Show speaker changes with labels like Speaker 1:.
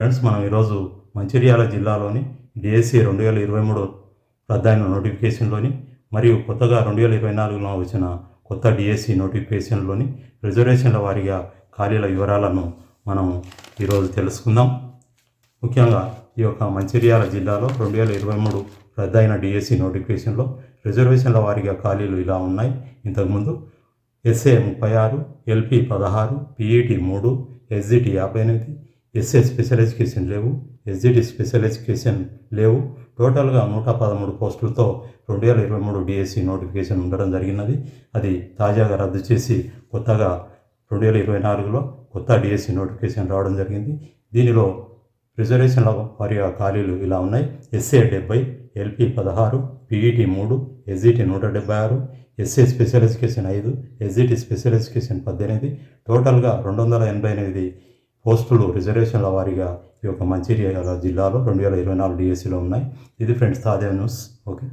Speaker 1: Friends మనం ఈరోజు మంచిర్యాల జిల్లాలోని డిఎస్సి రెండు వేల ఇరవై మూడు రద్దయిన నోటిఫికేషన్లోని మరియు కొత్తగా రెండు వేల ఇరవై నాలుగులో వచ్చిన కొత్త డిఎస్సి నోటిఫికేషన్లోని రిజర్వేషన్ల వారీగా ఖాళీల వివరాలను మనం ఈరోజు తెలుసుకుందాం. ముఖ్యంగా ఈ యొక్క మంచిర్యాల జిల్లాలో రెండు వేల ఇరవై మూడు రద్దయిన డిఎస్సి నోటిఫికేషన్లో రిజర్వేషన్ల వారీగా ఖాళీలు ఇలా ఉన్నాయి. ఇంతకుముందు ఎస్ఏ ముప్పై ఆరు ఎల్పి పదహారు పిఈటి మూడు ఎస్జిటి యాభై ఎనిమిది ఎస్ఏ స్పెషల్ ఎడ్యుకేషన్ లేవు ఎస్జిటి స్పెషల్ ఎడ్యుకేషన్ లేవు. టోటల్గా నూట పదమూడు పోస్టులతో రెండు వేల ఇరవై మూడు డిఎస్సి నోటిఫికేషన్ ఉండడం జరిగినది. అది తాజాగా రద్దు చేసి కొత్తగా రెండు వేల ఇరవై నాలుగులో కొత్త డిఎస్సి నోటిఫికేషన్ రావడం జరిగింది. దీనిలో రిజర్వేషన్ల వారీగా ఖాళీలు ఇలా ఉన్నాయి. ఎస్ఏ డెబ్బై ఎల్పి పదహారు పిఈటి మూడు ఎస్జిటి నూట డెబ్బై ఆరు ఎస్ఏ స్పెషల్ ఎడ్యుకేషన్ ఐదు ఎస్జిటి స్పెషల్ ఎడ్యుకేషన్ పద్దెనిమిది. టోటల్గా రెండు వందల ఎనభై ఎనిమిది పోస్టులు రిజర్వేషన్ల వారీగా ఈ యొక్క మంచిర్యాల జిల్లాలో రెండు వేల ఇరవై నాలుగు డిఎస్సిలో ఉన్నాయి. ఇది ఫ్రెండ్స్ తాజా న్యూస్. ఓకే.